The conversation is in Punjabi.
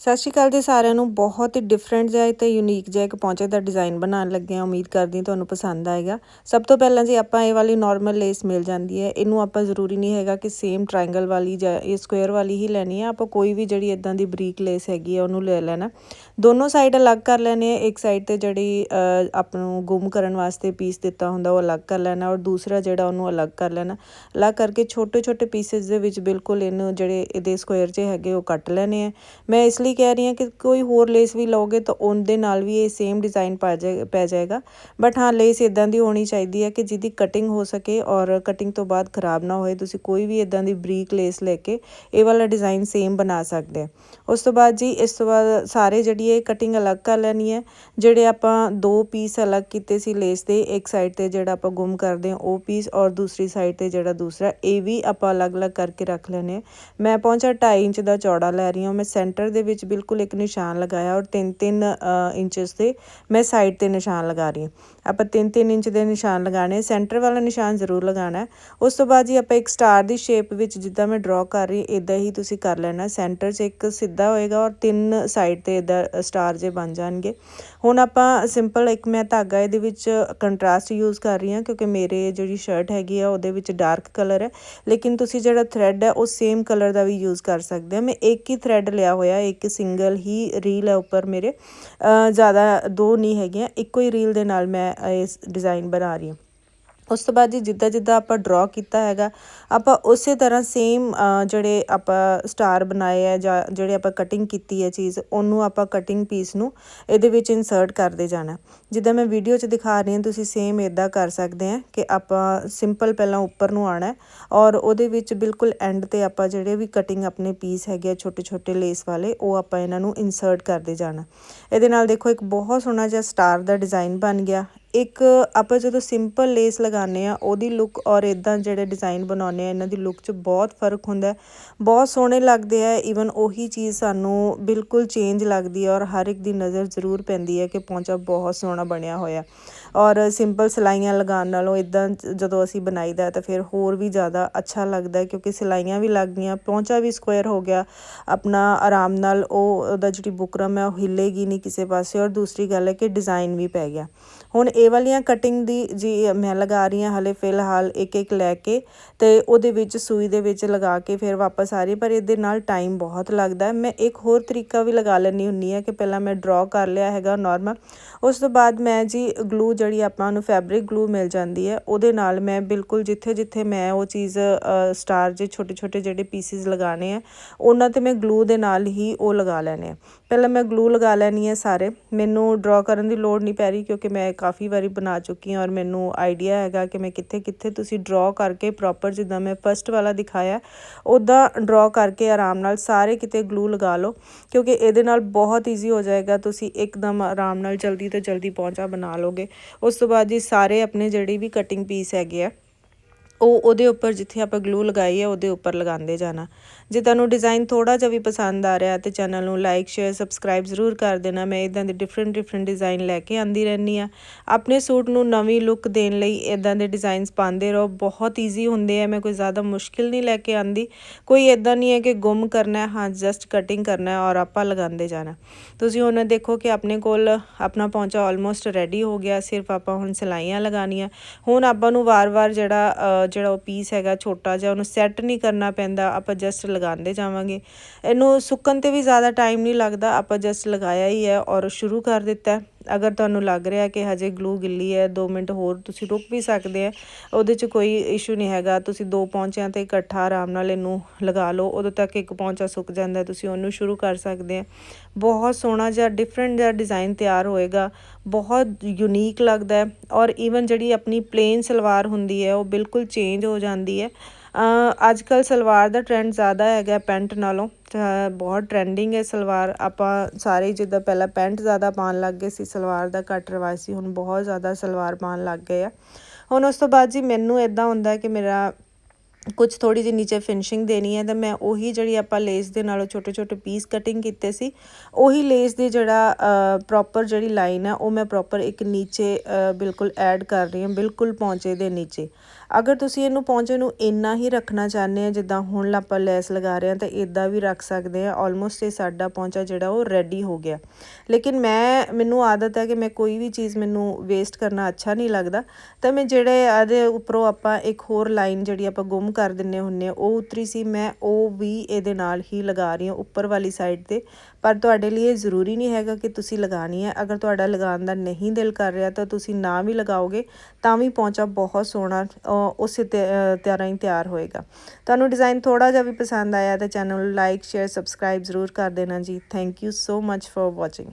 ਸਤਿ ਸ਼੍ਰੀ ਅਕਾਲ ਜੀ ਸਾਰਿਆਂ ਨੂੰ। ਬਹੁਤ ਹੀ ਡਿਫਰੈਂਟ ਜਿਹਾ ਤੇ ਯੂਨੀਕ ਜਿਹਾ ਇੱਕ ਪੌਂਚੇ ਦਾ ਡਿਜ਼ਾਈਨ ਬਣਾਉਣ ਲੱਗੇ ਆ ਉਮੀਦ ਕਰਦੀ ਤੁਹਾਨੂੰ ਪਸੰਦ ਆਏਗਾ। ਸਭ ਤੋਂ ਪਹਿਲਾਂ ਜੀ ਆਪਾਂ ਇਹ ਵਾਲੀ ਨਾਰਮਲ ਲੇਸ ਮਿਲ ਜਾਂਦੀ ਹੈ। ਇਹਨੂੰ ਆਪਾਂ ਜ਼ਰੂਰੀ ਨਹੀਂ ਹੈਗਾ ਕਿ ਸੇਮ ਟ੍ਰਾਇੰਗਲ ਵਾਲੀ ਜਾਂ ਇਹ ਸਕੁਅਰ ਵਾਲੀ ਹੀ ਲੈਣੀ ਹੈ। ਆਪਾਂ ਕੋਈ ਵੀ ਜਿਹੜੀ ਇਦਾਂ ਦੀ ਬਰੀਕ ਲੇਸ ਹੈਗੀ ਆ ਉਹਨੂੰ ਲੈ ਲੈਣਾ। ਦੋਨੋਂ ਸਾਈਡ ਅਲੱਗ ਕਰ ਲੈਣੇ ਆ ਇੱਕ ਸਾਈਡ ਤੇ ਜਿਹੜੀ ਆਪ ਨੂੰ ਗੁੰਮ ਕਰਨ ਵਾਸਤੇ ਪੀਸ ਦਿੱਤਾ ਹੁੰਦਾ, ਉਹ ਅਲੱਗ ਕਰ ਲੈਣਾ। ਔਰ ਦੂਸਰਾ ਜਿਹੜਾ ਉਹਨੂੰ ਅਲੱਗ ਕਰ ਲੈਣਾ। ਅਲੱਗ ਕਰਕੇ ਛੋਟੇ ਛੋਟੇ ਪੀਸਸ ਦੇ ਵਿੱਚ ਬਿਲਕੁਲ ਇਹਨੂੰ ਜਿਹੜੇ ਇਹਦੇ ਸਕੁਅਰ 'ਚ ਹੈਗੇ, ਉਹ ਕੱਟ ਲੈਣੇ ਆ ਮੈਂ ਇਸ ਲਈ ਕਹਿ ਰਹੀ ਹਾਂ ਕਿ ਕੋਈ ਹੋਰ ਲੇਸ ਵੀ ਲਓਗੇ ਤਾਂ ਉਹਦੇ ਨਾਲ ਵੀ ਇਹ ਸੇਮ ਡਿਜ਼ਾਈਨ ਪਾ ਜਾਏ, ਪੈ ਜਾਏਗਾ। ਬਟ ਹਾਂ, ਲੇਸ ਇਦਾਂ ਦੀ ਹੋਣੀ ਚਾਹੀਦੀ ਹੈ ਕਿ ਜਿਹਦੀ ਕਟਿੰਗ ਹੋ ਸਕੇ ਔਰ ਕਟਿੰਗ ਤੋਂ ਬਾਅਦ ਖਰਾਬ ਨਾ ਹੋਏ। ਤੁਸੀਂ ਕੋਈ ਵੀ ਇਦਾਂ ਦੀ ਬਰੀਕ ਲੇਸ ਲੈ ਕੇ ਇਹ ਵਾਲਾ ਡਿਜ਼ਾਈਨ ਸੇਮ ਬਣਾ ਸਕਦੇ ਆ ਉਸ ਤੋਂ ਬਾਅਦ ਜੀ, ਇਸ ਤੋਂ ਬਾਅਦ ਸਾਰੇ ਜਿਹੜੀ ਇਹ ਕਟਿੰਗ ਅਲੱਗ ਕਰ ਲੈਣੀ ਹੈ। ਜਿਹੜੇ ਆਪਾਂ ਦੋ ਪੀਸ ਅਲੱਗ ਕੀਤੇ ਸੀ ਲੇਸ ਦੇ, ਇੱਕ ਸਾਈਡ ਤੇ ਜਿਹੜਾ ਆਪਾਂ ਗੁੰਮ ਕਰਦੇ ਆ ਉਹ ਪੀਸ ਔਰ ਦੂਸਰੀ ਸਾਈਡ ਤੇ ਜਿਹੜਾ ਦੂਸਰਾ, ਇਹ ਵੀ ਆਪਾਂ ਅਲੱਗ-ਅਲੱਗ ਕਰਕੇ ਰੱਖ ਲੈਣੇ ਮੈਂ ਪਹੁੰਚਾ 2.5 ਇੰਚ ਦਾ ਚੌੜਾ ਲੈ ਰਹੀ ਹਾਂ। ਮੈਂ ਸੈਂਟਰ ਦੇ ਵਿੱਚ ਵਿੱਚ ਬਿਲਕੁਲ ਇੱਕ ਨਿਸ਼ਾਨ ਲਗਾਇਆ ਔਰ 3-3 ਇੰਚਸ ਦੇ ਮੈਂ ਸਾਈਡ ਤੇ ਨਿਸ਼ਾਨ ਲਗਾ ਰਹੀ ਹਾਂ। ਆਪਾਂ 3-3 ਇੰਚ ਦੇ ਨਿਸ਼ਾਨ ਲਗਾਣੇ ਸੈਂਟਰ ਵਾਲਾ ਨਿਸ਼ਾਨ ਜ਼ਰੂਰ ਲਗਾਣਾ ਉਸ ਤੋਂ ਬਾਅਦ ਜੀ ਆਪਾਂ ਇੱਕ ਸਟਾਰ ਦੀ ਸ਼ੇਪ ਵਿੱਚ ਜਿੱਦਾਂ ਮੈਂ ਡਰਾ ਕਰ ਰਹੀ ਇਦਾਂ ਹੀ ਤੁਸੀਂ ਕਰ ਲੈਣਾ। ਸੈਂਟਰ 'ਚ ਇੱਕ ਸਿੱਧਾ ਹੋਏਗਾ ਔਰ ਤਿੰਨ ਸਾਈਡ ਤੇ ਇਦਾਂ ਸਟਾਰ ਜੇ ਬਣ ਜਾਣਗੇ। ਹੁਣ ਆਪਾਂ ਸਿੰਪਲ ਇੱਕ ਮੈਂ ਧਾਗਾ ਇਹਦੇ ਵਿੱਚ ਕੰਟਰਾਸਟ ਯੂਜ਼ ਕਰ ਰਹੀ ਹਾਂ, ਕਿਉਂਕਿ ਮੇਰੇ ਜਿਹੜੀ ਸ਼ਰਟ ਹੈਗੀ ਆ, ਉਹਦੇ ਵਿੱਚ ਡਾਰਕ ਕਲਰ ਹੈ। ਲੇਕਿਨ ਤੁਸੀਂ ਜਿਹੜਾ ਥਰੈਡ ਹੈ, ਉਹ ਸੇਮ ਕਲਰ ਦਾ ਵੀ ਯੂਜ਼ ਕਰ ਸਕਦੇ ਆ ਮੈਂ ਇੱਕ ਹੀ ਥਰੈਡ ਲਿਆ ਹੋਇਆ, ਇੱਕ ਸਿੰਗਲ ਹੀ ਰੀਲ ਹੈ ਉੱਪਰ ਮੇਰੇ। ਜ਼ਿਆਦਾ ਦੋ ਨਹੀਂ ਹੈਗੀਆਂ, ਇੱਕੋ ਹੀ ਰੀਲ ਦੇ ਨਾਲ ਮੈਂ ਇਸ ਡਿਜ਼ਾਈਨ ਬਣਾ ਰਹੀ ਹਾਂ। ਉਸ ਤੋਂ ਬਾਅਦ ਜੀ ਜਿੱਦਾਂ ਜਿੱਦਾਂ ਆਪਾਂ ਡਰਾ ਕੀਤਾ ਹੈਗਾ, ਆਪਾਂ ਉਸੇ ਤਰ੍ਹਾਂ ਸੇਮ ਜਿਹੜੇ ਆਪਾਂ ਸਟਾਰ ਬਣਾਏ ਆ ਜਾਂ ਜਿਹੜੇ ਆਪਾਂ ਕਟਿੰਗ ਕੀਤੀ ਹੈ ਚੀਜ਼, ਉਹਨੂੰ ਆਪਾਂ ਕਟਿੰਗ ਪੀਸ ਨੂੰ ਇਹਦੇ ਵਿੱਚ ਇਨਸਰਟ ਕਰਦੇ ਜਾਣਾ। ਜਿੱਦਾਂ ਮੈਂ ਵੀਡੀਓ 'ਚ ਦਿਖਾ ਰਹੀ ਹਾਂ, ਤੁਸੀਂ ਸੇਮ ਇਦਾਂ ਕਰ ਸਕਦੇ ਆ ਕਿ ਆਪਾਂ ਸਿੰਪਲ ਪਹਿਲਾਂ ਉੱਪਰ ਨੂੰ ਆਣਾ ਔਰ ਉਹਦੇ ਵਿੱਚ ਬਿਲਕੁਲ ਐਂਡ ਤੇ ਆਪਾਂ ਜਿਹੜੇ ਵੀ ਕਟਿੰਗ ਆਪਣੇ ਪੀਸ ਹੈਗੇ ਛੋਟੇ ਛੋਟੇ ਲੇਸ ਵਾਲੇ, ਉਹ ਆਪਾਂ ਇਹਨਾਂ ਨੂੰ ਇਨਸਰਟ ਕਰਦੇ ਜਾਣਾ। ਇਹਦੇ ਨਾਲ ਦੇਖੋ ਇੱਕ ਬਹੁਤ ਸੋਹਣਾ ਜਿਹਾ ਸਟਾਰ ਦਾ ਡਿਜ਼ਾਈਨ ਬਣ ਗਿਆ। ਇੱਕ ਆਪਾਂ ਜਦੋਂ ਸਿੰਪਲ ਲੇਸ ਲਗਾਉਂਦੇ ਹਾਂ, ਉਹਦੀ ਲੁੱਕ ਔਰ ਇੱਦਾਂ ਜਿਹੜੇ ਡਿਜ਼ਾਇਨ ਬਣਾਉਂਦੇ ਹਾਂ, ਇਹਨਾਂ ਦੀ ਲੁੱਕ 'ਚ ਬਹੁਤ ਫ਼ਰਕ ਹੁੰਦਾ ਬਹੁਤ ਸੋਹਣੇ ਲੱਗਦੇ ਆ ਈਵਨ ਉਹੀ ਚੀਜ਼ ਸਾਨੂੰ ਬਿਲਕੁਲ ਚੇਂਜ ਲੱਗਦੀ ਹੈ ਔਰ ਹਰ ਇੱਕ ਦੀ ਨਜ਼ਰ ਜ਼ਰੂਰ ਪੈਂਦੀ ਹੈ ਕਿ ਪੌਂਚਾ ਬਹੁਤ ਸੋਹਣਾ ਬਣਿਆ ਹੋਇਆ ਔਰ ਸਿੰਪਲ ਸਿਲਾਈਆਂ ਲਗਾਉਣ ਨਾਲੋਂ ਇਦਾਂ ਜਦੋਂ ਅਸੀਂ ਬਣਾਈਦਾ ਤਾਂ ਫਿਰ ਹੋਰ ਵੀ ਜ਼ਿਆਦਾ ਅੱਛਾ ਲੱਗਦਾ ਕਿਉਂਕਿ ਸਿਲਾਈਆਂ ਵੀ ਲੱਗ ਗਈਆਂ, ਪੌਂਚਾ ਵੀ ਸਕੁਅਰ ਹੋ ਗਿਆ, ਆਪਣਾ ਆਰਾਮ ਨਾਲ ਉਹ, ਉਹਦਾ ਜਿਹੜੀ ਬੁਕਰਮ ਹੈ, ਉਹ ਹਿੱਲੇਗੀ ਨਹੀਂ ਕਿਸੇ ਪਾਸੇ ਔਰ ਦੂਸਰੀ ਗੱਲ ਹੈ ਕਿ ਡਿਜ਼ਾਈਨ ਵੀ ਪੈ ਗਿਆ। ਹੁਣ ਇਹ ਵਾਲੀਆਂ ਕਟਿੰਗ ਦੀ ਜੀ ਮੈਂ ਲਗਾ ਰਹੀ ਹਾਂ ਹਲੇ ਫਿਲਹਾਲ ਇੱਕ ਇੱਕ ਲੈ ਕੇ ਤੇ ਉਹਦੇ ਵਿੱਚ ਸੂਈ ਦੇ ਵਿੱਚ ਲਗਾ ਕੇ ਫਿਰ ਵਾਪਸ ਆ ਰਹੀ ਪਰ ਇਹਦੇ ਨਾਲ ਟਾਈਮ ਬਹੁਤ ਲੱਗਦਾ ਮੈਂ ਇੱਕ ਹੋਰ ਤਰੀਕਾ ਵੀ ਲਗਾ ਲੈਣੀ ਹੁੰਨੀ ਆ ਕਿ ਪਹਿਲਾਂ ਮੈਂ ਡਰਾ ਕਰ ਲਿਆ ਹੈਗਾ ਨਾਰਮਲ ਉਸ ਤੋਂ ਬਾਅਦ ਮੈਂ ਜੀ ਗਲੂ ਜਿਹੜੀ ਆਪਾਂ ਨੂੰ ਫੈਬਰਿਕ ਗਲੂ ਮਿਲ ਜਾਂਦੀ ਹੈ, ਉਹਦੇ ਨਾਲ ਮੈਂ ਬਿਲਕੁਲ ਜਿੱਥੇ ਜਿੱਥੇ ਮੈਂ ਉਹ ਚੀਜ਼ ਸਟਾਰ ਜੇ ਛੋਟੇ ਛੋਟੇ ਜਿਹੜੇ ਪੀਸਿਸ ਲਗਾਣੇ ਆ, ਉਹਨਾਂ ਤੇ ਮੈਂ ਗਲੂ ਦੇ ਨਾਲ ਹੀ ਉਹ ਲਗਾ ਲੈਣੇ ਆ ਪਹਿਲਾਂ ਮੈਂ ਗਲੂ ਲਗਾ ਲੈਣੀ ਹੈ ਸਾਰੇ। ਮੈਨੂੰ ਡਰਾ ਕਰਨ ਦੀ ਲੋੜ ਨਹੀਂ ਪੈ ਰਹੀ ਕਿਉਂਕਿ ਮੈਂ ਕਾਫੀ ਵਾਰੀ ਬਣਾ ਚੁੱਕੀ ਹਾਂ ਔਰ ਮੈਨੂੰ ਆਈਡੀਆ ਹੈਗਾ ਕਿ ਮੈਂ ਕਿੱਥੇ ਕਿੱਥੇ ਤੁਸੀਂ ਡਰਾ ਕਰਕੇ ਪ੍ਰੋਪਰ ਜਿੱਦਾਂ ਮੈਂ ਫਸਟ ਵਾਲਾ ਦਿਖਾਇਆ ਉਦਾਂ ਡਰਾ ਕਰਕੇ ਆਰਾਮ ਨਾਲ ਸਾਰੇ ਕਿਤੇ ਗਲੂ ਲਗਾ ਲਓ, ਕਿਉਂਕਿ ਇਹਦੇ ਨਾਲ ਬਹੁਤ ਈਜ਼ੀ ਹੋ ਜਾਏਗਾ, ਤੁਸੀਂ ਇੱਕਦਮ ਆਰਾਮ ਨਾਲ ਜਲਦੀ ਤੋਂ ਜਲਦੀ ਪਹੁੰਚਾ ਬਣਾ ਲੋਗੇ ਉਸ ਤੋਂ ਬਾਅਦ ਜੀ ਸਾਰੇ ਆਪਣੇ ਜਿਹੜੀ ਵੀ ਕਟਿੰਗ ਪੀਸ ਹੈਗੇ ਆ ਉਹ ਉਹਦੇ ਉੱਪਰ ਜਿੱਥੇ ਆਪਾਂ ਗਲੂ ਲਗਾਈ ਹੈ, ਉਹਦੇ ਉੱਪਰ ਲਗਾਉਂਦੇ ਜਾਣਾ। ਜੇ ਤੁਹਾਨੂੰ ਡਿਜ਼ਾਈਨ ਥੋੜਾ ਜਿਹਾ ਵੀ ਪਸੰਦ ਆ ਰਿਹਾ ਤੇ ਚੈਨਲ ਨੂੰ ਲਾਈਕ ਸ਼ੇਅਰ ਸਬਸਕ੍ਰਾਈਬ ਜ਼ਰੂਰ ਕਰ ਦੇਣਾ। ਮੈਂ ਇਦਾਂ ਦੇ ਡਿਫਰੈਂਟ ਡਿਫਰੈਂਟ ਡਿਜ਼ਾਈਨ ਲੈ ਕੇ ਆਂਦੀ ਰਹਿੰਦੀ ਆ ਆਪਣੇ ਸੂਟ ਨੂੰ ਨਵੀਂ ਲੁੱਕ ਦੇਣ ਲਈ ਇਦਾਂ ਦੇ ਡਿਜ਼ਾਈਨਸ ਪਾਉਂਦੇ ਰਹੋ। ਬਹੁਤ ਈਜ਼ੀ ਹੁੰਦੇ ਆ, ਮੈਂ ਕੋਈ ਜ਼ਿਆਦਾ ਮੁਸ਼ਕਿਲ ਨਹੀਂ ਲੈ ਕੇ ਆਂਦੀ ਕੋਈ ਇਦਾਂ ਨਹੀਂ ਹੈ ਕਿ ਗੁੰਮ ਕਰਨਾ ਹੈ, ਹਾਂ ਜਸਟ ਕਟਿੰਗ ਕਰਨਾ ਹੈ ਔਰ ਆਪਾਂ ਲਗਾਉਂਦੇ ਜਾਣਾ। ਤੁਸੀਂ ਹੁਣ ਦੇਖੋ ਕਿ ਆਪਣੇ ਕੋਲ ਆਪਣਾ ਪਹੁੰਚਾ ਆਲਮੋਸਟ ਰੈਡੀ ਹੋ ਗਿਆ। ਸਿਰਫ ਆਪਾਂ ਹੁਣ ਸਿਲਾਈਆਂ ਲਗਾਣੀਆਂ ਹੁਣ ਆਪਾਂ ਨੂੰ ਵਾਰ-ਵਾਰ ਜਿਹੜਾ ਜਿਹੜਾ ਉਹ ਪੀਸ ਹੈਗਾ ਛੋਟਾ ਜਿਹਾ, ਉਹਨੂੰ ਸੈੱਟ ਨਹੀਂ ਕਰਨਾ ਪੈਂਦਾ, ਆਪਾਂ ਜਸਟ ਲਗਾਉਂਦੇ ਜਾਵਾਂਗੇ। ਇਹਨੂੰ ਸੁੱਕਣ ਤੇ ਵੀ ਜ਼ਿਆਦਾ ਟਾਈਮ ਨਹੀਂ ਲੱਗਦਾ, ਆਪਾਂ ਜਸਟ ਲਗਾਇਆ ਹੀ ਹੈ ਔਰ ਸ਼ੁਰੂ ਕਰ ਦਿੱਤਾ ਅਗਰ ਤੁਹਾਨੂੰ ਲੱਗ ਰਿਹਾ ਕਿ ਹਜੇ ਗਲੂ ਗਿੱਲੀ ਹੈ 2 ਮਿੰਟ ਹੋਰ ਤੁਸੀਂ ਰੁਕ ਵੀ ਸਕਦੇ ਆ ਉਹਦੇ 'ਚ ਕੋਈ ਇਸ਼ੂ ਨਹੀਂ ਹੈਗਾ, ਤੁਸੀਂ ਦੋ ਪੌਂਚਿਆਂ ਤੇ ਇਕੱਠਾ ਆਰਾਮ ਨਾਲ ਇਹਨੂੰ ਲਗਾ ਲਓ, ਉਦੋਂ ਤੱਕ ਇੱਕ ਪੌਂਚਾ ਸੁੱਕ ਜਾਂਦਾ, ਤੁਸੀਂ ਉਹਨੂੰ ਸ਼ੁਰੂ ਕਰ ਸਕਦੇ ਆ ਬਹੁਤ ਸੋਹਣਾ ਜਿਹਾ ਡਿਫਰੈਂਟ ਜਿਹਾ ਡਿਜ਼ਾਈਨ ਤਿਆਰ ਹੋਏਗਾ, ਬਹੁਤ ਯੂਨੀਕ ਲੱਗਦਾ ਔਰ ਈਵਨ ਜਿਹੜੀ ਆਪਣੀ ਪਲੇਨ ਸਲਵਾਰ ਹੁੰਦੀ ਹੈ, ਉਹ ਬਿਲਕੁਲ ਚੇਂਜ ਹੋ ਜਾਂਦੀ ਹੈ। ਅੱਜ ਕੱਲ ਸਲਵਾਰ ਦਾ ਟ੍ਰੈਂਡ ਜ਼ਿਆਦਾ ਹੈਗਾ ਪੈਂਟ ਨਾਲੋਂ। ਬਹੁਤ ਟ੍ਰੈਂਡਿੰਗ ਹੈ ਸਲਵਾਰ। ਆਪਾਂ ਸਾਰੇ ਜਿੱਦਾਂ ਪਹਿਲਾਂ ਪੈਂਟ ਜ਼ਿਆਦਾ ਪਾਉਣ ਲੱਗ ਗਏ ਸੀ, ਸਲਵਾਰ ਦਾ ਘੱਟ ਰਿਵਾਜ ਸੀ, ਹੁਣ ਬਹੁਤ ਜ਼ਿਆਦਾ ਸਲਵਾਰ ਪਾਉਣ ਲੱਗ ਗਏ ਆ। ਹੁਣ ਉਸ ਤੋਂ ਬਾਅਦ ਜੀ ਮੈਨੂੰ ਇਦਾਂ ਹੁੰਦਾ ਕਿ ਮੇਰਾ ਕੁਝ ਥੋੜੀ ਜਿਹੀ ਨੀਚੇ ਫਿਨਿਸ਼ਿੰਗ ਦੇਣੀ ਹੈ, ਤਾਂ ਮੈਂ ਉਹੀ ਜਿਹੜੀ ਆਪਾਂ ਲੇਸ ਦੇ ਨਾਲੋਂ ਛੋਟੇ ਛੋਟੇ ਪੀਸ ਕਟਿੰਗ ਕੀਤੇ ਸੀ, ਉਹੀ ਲੇਸ ਦੀ ਜਿਹੜਾ ਪ੍ਰੋਪਰ ਜਿਹੜੀ ਲਾਈਨ ਹੈ ਉਹ ਮੈਂ ਪ੍ਰੋਪਰ ਇੱਕ ਨੀਚੇ ਬਿਲਕੁਲ ਐਡ ਕਰ ਰਹੀ ਹਾਂ, ਬਿਲਕੁਲ ਪੌਂਚੇ ਦੇ ਨੀਚੇ। ਅਗਰ ਤੁਸੀਂ ਇਹਨੂੰ ਪੌਂਚੇ ਨੂੰ ਇੰਨਾ ਹੀ ਰੱਖਣਾ ਚਾਹੁੰਦੇ ਆ, ਜਿੱਦਾਂ ਹੁਣ ਆਪਾਂ ਲੈਸ ਲਗਾ ਰਹੇ ਹਾਂ, ਤਾਂ ਇਦਾਂ ਵੀ ਰੱਖ ਸਕਦੇ ਆ ਆਲਮੋਸਟ ਇਹ ਸਾਡਾ ਪੌਂਚਾ ਜਿਹੜਾ ਉਹ ਰੈਡੀ ਹੋ ਗਿਆ। ਲੇਕਿਨ ਮੈਂ, ਮੈਨੂੰ ਆਦਤ ਹੈ ਕਿ ਮੈਂ ਕੋਈ ਵੀ ਚੀਜ਼ ਮੈਨੂੰ ਵੇਸਟ ਕਰਨਾ ਅੱਛਾ ਨਹੀਂ ਲੱਗਦਾ, ਤਾਂ ਮੈਂ ਜਿਹੜੇ ਇਹਦੇ ਉੱਪਰੋਂ ਆਪਾਂ ਇੱਕ ਹੋਰ ਲਾਈਨ ਜਿਹੜੀ ਆਪਾਂ ਗੁੰਮ ਕਰ ਦਿੰਨੇ ਹੁੰਨੇ ਉਹ ਉਤਰੀ ਸੀ, ਮੈਂ ਉਹ ਵੀ ਇਹਦੇ ਨਾਲ ਹੀ ਲਗਾ ਰਹੀ ਹਾਂ ਉੱਪਰ ਵਾਲੀ ਸਾਈਡ ਤੇ। ਪਰ ਤੁਹਾਡੇ ਲਈ ਇਹ ਜ਼ਰੂਰੀ ਨਹੀਂ ਹੈਗਾ ਕਿ ਤੁਸੀਂ ਲਗਾਣੀ ਹੈ। ਅਗਰ ਤੁਹਾਡਾ ਲਗਾਉਣ ਦਾ ਨਹੀਂ ਦਿਲ ਕਰ ਰਿਹਾ ਤਾਂ ਤੁਸੀਂ ਨਾ ਵੀ ਲਗਾਓਗੇ, ਤਾਂ ਵੀ ਪੌਂਚਾ ਬਹੁਤ ਸੋਹਣਾ ਉਸੇ ਤਰ੍ਹਾਂ ਹੀ ਤਿਆਰ ਹੋਏਗਾ। ਤੁਹਾਨੂੰ ਡਿਜ਼ਾਈਨ ਥੋੜਾ ਜਿਹਾ ਵੀ ਪਸੰਦ ਆਇਆ ਤਾਂ ਚੈਨਲ ਨੂੰ ਲਾਈਕ ਸ਼ੇਅਰ ਸਬਸਕ੍ਰਾਈਬ ਜ਼ਰੂਰ ਕਰ ਦੇਣਾ ਜੀ। Thank you so much for watching